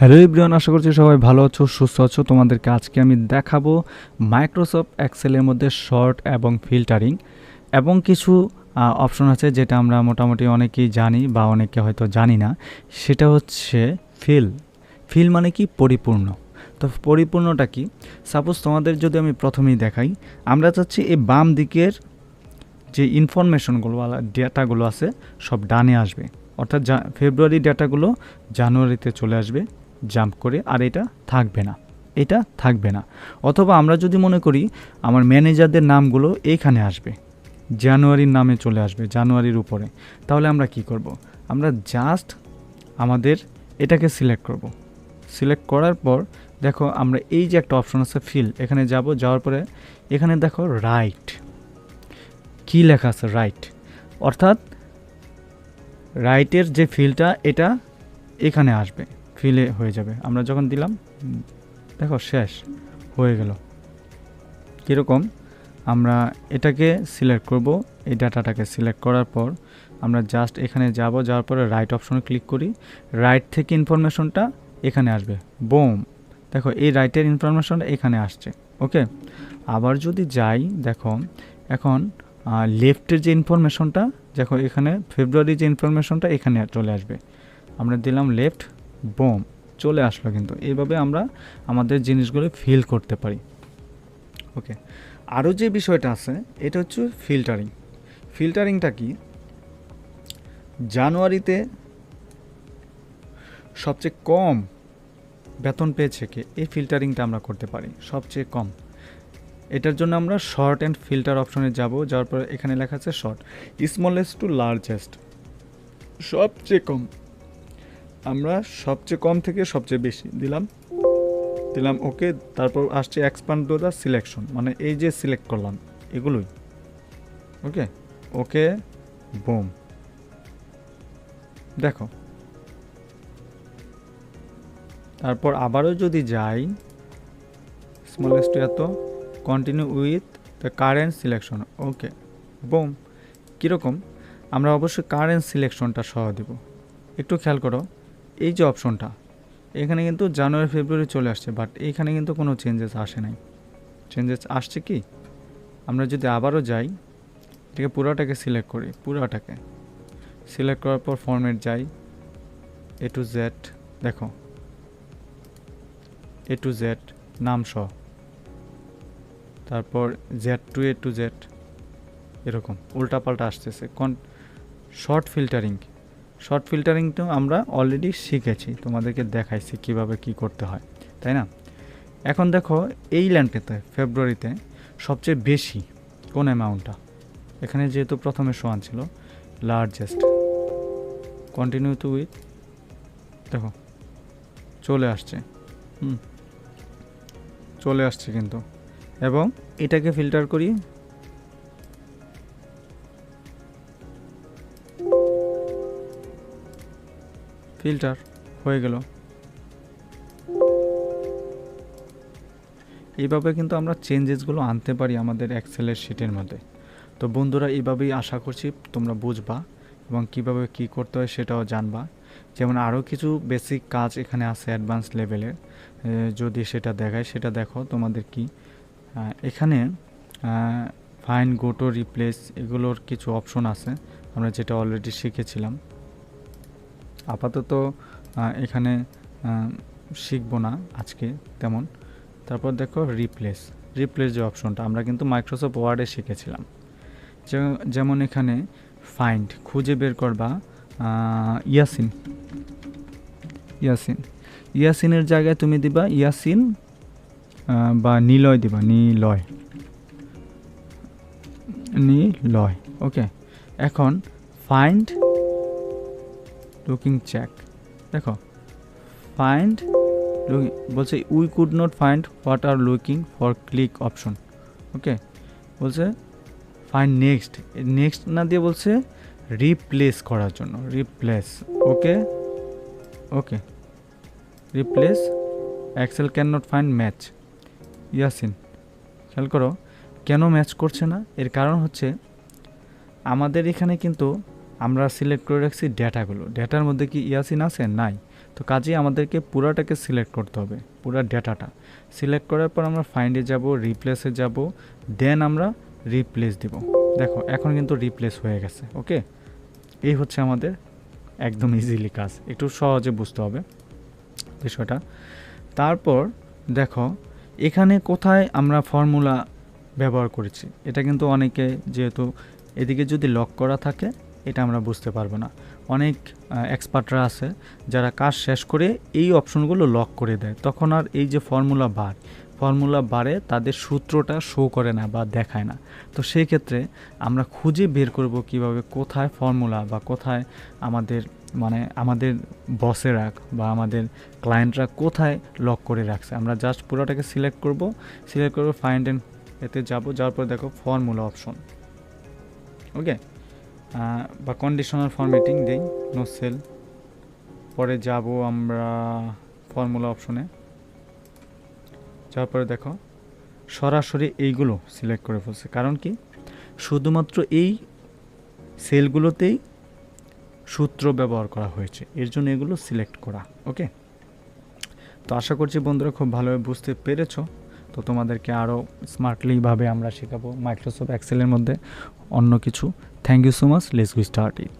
Hello ইব্রিয়ান আশা করছি সবাই ভালো আছো, সুস্থ আছো। তোমাদেরকে আজকে আমি দেখাবো মাইক্রোসফট এক্সেলের মধ্যে শর্ট এবং ফিল্টারিং এবং কিছু অপশন আছে যেটা আমরা মোটামুটি অনেকেই জানি বা অনেকে হয়তো জানি না। সেটা হচ্ছে ফিল ফিল মানে কি? পরিপূর্ণ। তো পরিপূর্ণটা কি? সাপোজ তোমাদের যদি আমি প্রথমেই দেখাই, আমরা চাচ্ছি এই বাম দিকের যে ইনফরমেশনগুলো ডেটাগুলো আছে, সব ডানে আসবে। অর্থাৎ ফেব্রুয়ারি ডেটাগুলো জানুয়ারিতে চলে আসবে। জাম্প করে, আর এটা থাকবে না। এটা থাকবে না। অথবা আমরা যদি মনে করি আমার ম্যানেজারদের নামগুলো এইখানে আসবে, জানুয়ারির নামে চলে আসবে, জানুয়ারির উপরে, তাহলে আমরা কি করব। আমরা জাস্ট আমাদের এটাকে সিলেক্ট করব। সিলেক্ট করার পর, দেখো আমরা এই যে একটা অপশন আছে ফিল এখানে যাব, যাওয়ার পরে এখানে দেখো রাইট কি লেখা আছে? রাইট অর্থাৎ রাইটের যে ফিলটা এটা এখানে আসবে। ফিলে হয়ে যাবে। আমরা যখন দিলাম দেখো শেষ, হয়ে গেল। কীরকম? আমরা এটাকে সিলেক্ট করব, এই ডাটাটাকে সিলেক্ট করার পর আমরা জাস্ট এখানে যাব, যাওয়ার পরে রাইট অপশনে ক্লিক করি। রাইট থেকে ইনফরমেশনটা এখানে আসবে। বোম দেখো, এই রাইটের ইনফরমেশনটা এখানে আসছে ওকে আবার যদি যাই, দেখো, এখন লেফটের যে ইনফরমেশনটা দেখো এখানে ফেব্রুয়ারি যে ইনফরমেশনটা এখানে চলে আসবে। আমরা দিলাম লেফট বোম, চলে আসলো কিন্তু। এইভাবে আমরা আমাদের জিনিসগুলো ফিল করতে পারি। ওকে আরও যে বিষয়টা আছে, এটা হচ্ছে ফিল্টারিং ফিল্টারিংটা কি? জানুয়ারিতে সবচেয়ে কম বেতন পেয়েছে কে? এই ফিল্টারিংটা আমরা করতে পারি, সবচেয়ে কম। এটার জন্য আমরা শর্ট অ্যান্ড ফিল্টার অপশনে যাব, যাওয়ার পরে এখানে লেখা আছে শর্ট স্মলেস্ট টু লার্জেস্ট সবচেয়ে কম। আমরা সবচেয়ে কম থেকে সবচেয়ে বেশি দিলাম। দিলাম, ওকে, তারপর আসছে এক্সপান্ড টু দ্য সিলেকশন মানে এই যে সিলেক্ট করলাম, এগুলোই। ওকে ওকে বোম দেখো। তারপর আবারও যদি যাই স্মলেস্ট এত continue with the current selection okay bomb কীরকম? আমরা অবশ্যই কারেন্ট সিলেকশনটা সহ দেব। একটু খেয়াল করো। এই যে অপশনটা, এখানে কিন্তু জানুয়ারি, ফেব্রুয়ারি চলে আসছে বাট এইখানে কিন্তু কোনো চেঞ্জেস আসে নাই। চেঞ্জেস আসছে কি? আমরা যদি আবারও যাই, এটাকে পুরোটাকে সিলেক্ট করি, পুরোটাকে। সিলেক্ট করার পর ফর্মেট যাই এ টু জেড দেখো। এ টু জেড নাম সহ। তারপর Z to A to Z এরকম, উল্টাপাল্টা আসতেছে। কন শর্ট ফিল্টারিং শর্ট ফিল্টারিংটাও আমরা অলরেডি শিখেছি, তোমাদেরকে দেখাইছি কীভাবে কি করতে হয়, তাই না? এখন দেখো, এই ল্যান্ডেতে ফেব্রুয়ারিতে সবচেয়ে বেশি কোন অ্যামাউন্টটা এখানে যেহেতু প্রথমে সোয়ান ছিল লার্জেস্ট কন্টিনিউ টু উইথ দেখো, চলে আসছে, হুম, চলে আসছে কিন্তু। এবং এটাকে ফিল্টার করি ফিল্টার হয়ে গেল। এইভাবে কিন্তু আমরা চেঞ্জেসগুলো আনতে পারি আমাদের এক্সেলের শিটের মধ্যে। তো বন্ধুরা, এইভাবেই আশা করছি তোমরা বুঝবা এবং কীভাবে কি করতে হয় সেটাও জানবা। যেমন আরও কিছু বেসিক কাজ এখানে আছে অ্যাডভান্স লেভেলের যদি সেটা দেখায়, সেটা দেখো তোমাদের কি। এখানে ফাইন গোটো রিপ্লেস এগুলোর কিছু অপশন আছে। আমরা যেটা অলরেডি শিখেছিলাম। আপাতত এখানে শিখব না আজকে তেমন। তারপর দেখো রিপ্লেস রিপ্লেস যে অপশনটা আমরা কিন্তু মাইক্রোসফট ওয়ার্ডে শিখেছিলাম। যেমন এখানে ফাইন্ড খুঁজে বের করবা ইয়াসিন। ইয়াসিন। ইয়াসিনের জায়গায় তুমি দিবা ইয়াসিন বা নিলয় দিবা, নিলয়। নিলয় ওকে এখন ফাইন্ড লুকিং চ্যাক দেখো ফাইন্ড লুকিং বলছে we could not find what are looking for click option okay বলছে ফাইন্ড নেক্সট নেক্সট না দিয়ে বলছে রিপ্লেস করার জন্য replace okay okay replace Excel can not find match Yasin খেয়াল করো, কেন ম্যাচ করছে না? এর কারণ হচ্ছে, আমাদের এখানে কিন্তু আমরা সিলেক্ট করে রাখছি ডেটাগুলো ডেটার মধ্যে কি ইয়াসিন আছে? নাই। তো কাজেই আমাদেরকে পুরাটাকে সিলেক্ট করতে হবে, পুরা ডেটাটা সিলেক্ট করার পর আমরা ফাইন্ডে যাব রিপ্লেসে যাব দেন আমরা রিপ্লেস দিব। দেখো, এখন কিন্তু রিপ্লেস হয়ে গেছে ওকে এই হচ্ছে আমাদের একদম ইজিলি কাজ। একটু সহজে বুঝতে হবে বিষয়টা। তারপর দেখো, এখানে কোথায় আমরা ফর্মুলা ব্যবহার করেছি? এটা কিন্তু অনেকে যেহেতু এদিকে যদি লক করা থাকে এটা আমরা বুঝতে পারব না। অনেক এক্সপার্টরা আছে যারা কাজ শেষ করে এই অপশনগুলো লক করে দেয়। তখন আর এই যে ফর্মুলা বার ফর্মুলা বারে তাদের সূত্রটা শো করে না বা দেখায় না। তো সেই ক্ষেত্রে আমরা খুঁজে বের করব কীভাবে কোথায় ফর্মুলা বা কোথায় আমাদের মানে আমাদের বসেরা বা আমাদের ক্লায়েন্টরা কোথায় লক করে রাখছে। আমরা জাস্ট পুরোটাকে সিলেক্ট করব সিলেক্ট করব ফাইন্ড অ্যান্ড এতে যাব। যাওয়ার পর দেখো ফর্মুলা অপশন ওকে বা কন্ডিশনাল ফরম্যাটিং দেই নো সেল পরে যাব আমরা ফর্মুলা অপশনে যাওয়ার পরে দেখো, সরাসরি এইগুলো সিলেক্ট করে ফেলছে। কারণ কি? শুধুমাত্র এই সেলগুলোতেই সূত্র ব্যবহার করা হয়েছে। এর জন্য এগুলো সিলেক্ট করা ওকে তো আশা করছি বন্ধুরা খুব ভালোভাবে বুঝতে পেরেছ। তো তোমাদেরকে আরও স্মার্টলিভাবে আমরা শেখাবো মাইক্রোসফট এক্সেলের মধ্যে অন্য কিছু। Thank you so much let's we start it